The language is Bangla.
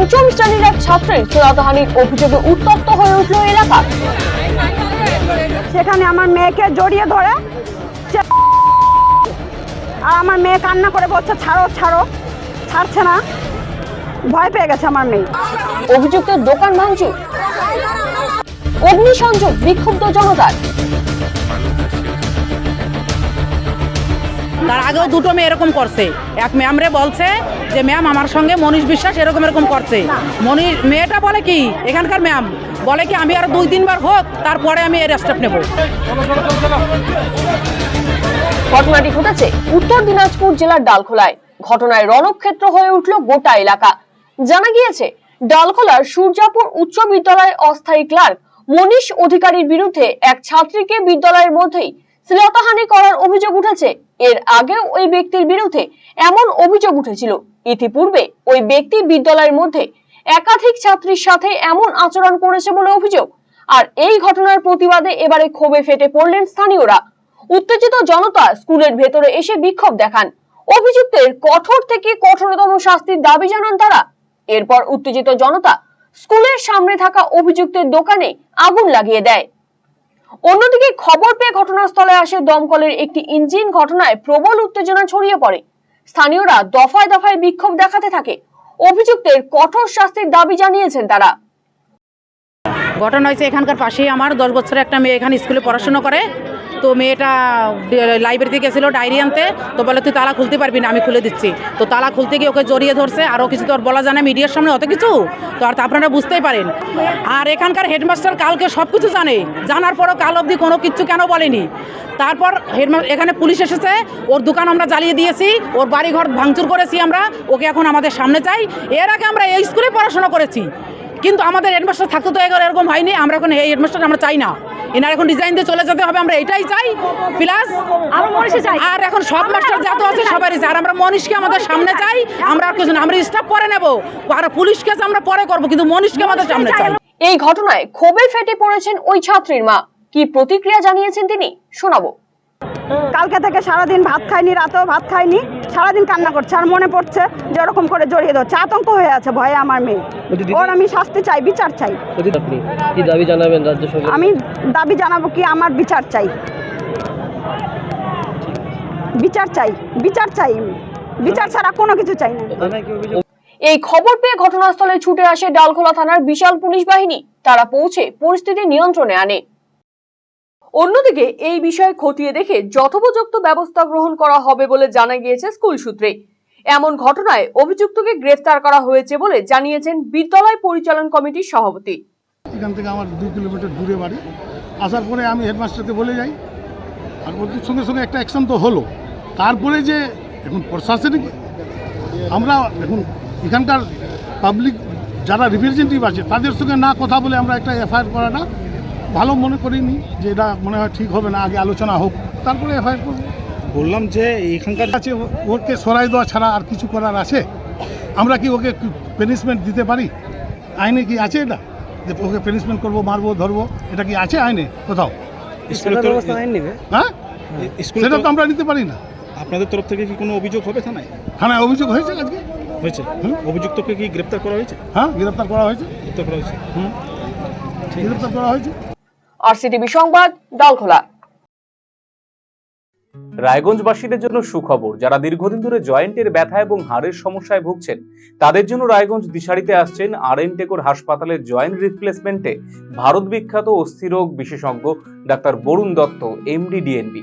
পঞ্চম শ্রেণির এক ছাত্রের শ্লীলতাহানির অভিযোগে উত্তপ্ত হয়ে উঠল এলাকা সেখানে আমার মেয়েকে জড়িয়ে ধরে। আর আমার মেয়ে কান্না করে বলছে ছাড়ো ছাড়ো ছাড়ছে না। ভয় পেয়ে গেছে আমার মেয়ে। অভিযুক্তের দোকান ভাঙচুর। অগ্নিসংযোগ বিক্ষুব্ধ জনতার। তার আগেও দুটো মেয়ে এরকম করছে। এক ম্যাম রে বলছে যে ম্যাম আমার সঙ্গে মনীষ বিশ্বাস এরকম এরকম করছে। মনীষ, মেয়েটা বলে কি, এখানকার ম্যাম বলে কি, আমি আর দুই তিনবার হোক, তারপরে আমি এর স্টেপ নেব। ঘটনাটি ঘটেছে উত্তর দিনাজপুর জেলার ডালখোলায়। ঘটনায় রণক্ষেত্র হয়ে উঠল গোটা এলাকা। জানা গিয়েছে, ডালখোলার সূর্যাপুর উচ্চ বিদ্যালয়ের অস্থায়ী ক্লার্ক মনীষ অধিকারীর বিরুদ্ধে এক ছাত্রীকে বিদ্যালয়ের মধ্যেই শ্লীলতাহানি করার অভিযোগ উঠেছে। এর আগেও ওই ব্যক্তির বিরুদ্ধে এমন অভিযোগ উঠেছিল। ইতিপূর্বে ওই ব্যক্তি বিদ্যালয়ের মধ্যে একাধিক ছাত্রীর সাথে এমন আচরণ করেছে বলে অভিযোগ। আর এই ঘটনার প্রতিবাদে এবারে ক্ষোভে ফেটে পড়লেন স্থানীয়রা। উত্তেজিত জনতা স্কুলের ভেতরে এসে বিক্ষোভ দেখান। অভিযুক্তের কঠোর থেকে কঠোরতম শাস্তির দাবি জানান তারা। এরপর উত্তেজিত জনতা স্কুলের সামনে থাকা অভিযুক্তের দোকানে আগুন লাগিয়ে দেয়। অন্যদিকে খবর পেয়ে ঘটনাস্থলে আসে দমকলের একটি ইঞ্জিন ঘটনায় প্রবল উত্তেজনা ছড়িয়ে পড়ে। স্থানীয়রা দফায় দফায় বিক্ষোভ দেখাতে থাকে। অভিযুক্তের কঠোর শাস্তির দাবি জানিয়েছেন তারা। ঘটনা হয়েছে এখানকার পাশেই আমার, দশ বছরের একটা মেয়ে এখানে স্কুলে পড়াশোনা করে। তো মেয়েটা লাইব্রেরিতে গেছিল ডায়েরি আনতে, তো বলে, তুই তালা খুলতে পারবি না, আমি খুলে দিচ্ছি। তো তালা খুলতে গিয়ে ওকে জড়িয়ে ধরছে আরও কিছু তো আর বলা জানে মিডিয়ার সামনে অত কিছু? তো আর আপনারা বুঝতেই পারেন। আর এখানকার হেডমাস্টার কালকে সব কিছু জানে। জানার পরও কাল অবধি কোনো কিছু কেন বলেনি। তারপর হেডমা, এখানে পুলিশ এসেছে, ওর দোকান আমরা জ্বালিয়ে দিয়েছি, ওর বাড়ি ঘর ভাঙচুর করেছি আমরা, ওকে এখন আমাদের সামনে চাই। এর আগে আমরা এই স্কুলে পড়াশোনা করেছি। কিন্তু আমাদের হেডমাস্টার থাকতে তো এবার এরকম হয়নি আমরা এখন এই হেডমাস্টার আমরা চাই না। এনার এখন ডিজাইন দিয়ে চলে যেতে হবে আমরা এটাই চাই। প্লাস আর এখন সব মাস্টার যত আছে সবারই চাই। আর আমরা মনীষকে আমাদের সামনে চাই আমরা আর কিছু না আমরা স্টাফ পরে নেব। আর পুলিশ কেস আমরা পরে করব কিন্তু মনীষকে আমাদের সামনে চাই। এই ঘটনায় ক্ষোভে ফেটে পড়েছেন ওই ছাত্রীর মা। কি প্রতিক্রিয়া জানিয়েছেন তিনি? শোনাবো। কালকে থেকে সারাদিন ভাত খাইনি রাতেও ভাত খাইনি সারাদিন কান্না করছে আর মনে পড়ছে যে ওরকম করে জড়িয়ে ধরছে আতঙ্ক হয়ে আছে ভয়ে আমার মেয়ে। ওর আমি শাস্তি চাই বিচার চাই। কি দাবি জানাবেন রাজ্য আমি দাবি জানাব কি আমার বিচার চাই। বিচার চাই বিচার চাই। বিচার ছাড়া কোনো কিছু চাই না। এই খবর পেয়ে ঘটনাস্থলে ছুটে আসে ডালখোলা থানার বিশাল পুলিশ বাহিনী। তারা পৌঁছে পরিস্থিতি নিয়ন্ত্রণে আনে। অন্যদিকে এই বিষয়ে খতিয়ে দেখে যথোপযুক্ত ব্যবস্থা গ্রহণ করা হবে বলে জানা গিয়েছে স্কুল সূত্রে। এমন ঘটনায় অভিযুক্তকে গ্রেফতার করা হয়েছে বলে জানিয়েছেন বিদ্যালয় পরিচালন কমিটির সভাপতি। এখান থেকে আমার দুই কিলোমিটার দূরে বাড়ি। আসার পরে আমি হেডমাস্টারকে বলে যাই। আর ওদের সঙ্গে সঙ্গে একটা অ্যাকশন তো হলো। তারপরে যে এখন প্রশাসনিক আমরা এখন এখানকার পাবলিক যারা রিপ্রেজেন্টেটিভ আছে, তাদের সঙ্গে না কথা বলে আমরা একটা এফআইআর করাটা ভালো মনে করিনি যে এটা মনে হয় ঠিক হবে না আগে আলোচনা হোক। তারপরে এফআইআর করব। বললাম যে এখানকার আছে ওকে সরাই দেওয়া ছাড়া আর কিছু করার আছে? আমরা কি ওকে পানিশমেন্ট দিতে পারি? আইনে কি আছে এটা? যে ওকে পানিশমেন্ট করব মারবো ধরবো এটা কি আছে আইনে কোথাও? হ্যাঁ? সেটা তো আমরা নিতে পারি না। আপনাদের তরফ থেকে কি কোনো অভিযোগ হবে থানায়? থানায় অভিযোগ হয়েছে আজকে? হয়েছে। হুম। অভিযুক্তকে কি গ্রেপ্তার করা হয়েছে? হ্যাঁ গ্রেপ্তার করা হয়েছে। গ্রেপ্তার করা হয়েছে। হুম। গ্রেপ্তার করা হয়েছে। আরসিটিভি সংবাদ, ডালখোলা। রায়গঞ্জবাসীদের জন্য সুখবর, যারা দীর্ঘদিন ধরে জয়েন্টের ব্যথা এবং হাড়ের সমস্যায় ভুগছেন, তাদের জন্য রায়গঞ্জ দিশারিতে আসছেন আর এন টেকোর হাসপাতালের জয়েন্ট রিপ্লেসমেন্টে ভারত বিখ্যাত অস্থিরোগ বিশেষজ্ঞ doctor Barun Dutta, MD DNB.